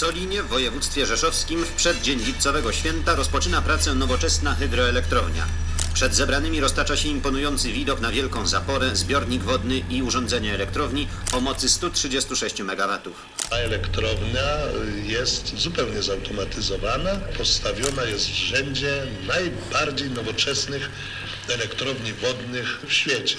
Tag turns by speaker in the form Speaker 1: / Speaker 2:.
Speaker 1: Solinie w województwie rzeszowskim w przeddzień lipcowego święta rozpoczyna pracę nowoczesna hydroelektrownia. Przed zebranymi roztacza się imponujący widok na wielką zaporę, zbiornik wodny i urządzenie elektrowni o mocy 136 MW.
Speaker 2: Ta elektrownia jest zupełnie zautomatyzowana, postawiona jest w rzędzie najbardziej nowoczesnych elektrowni wodnych w świecie.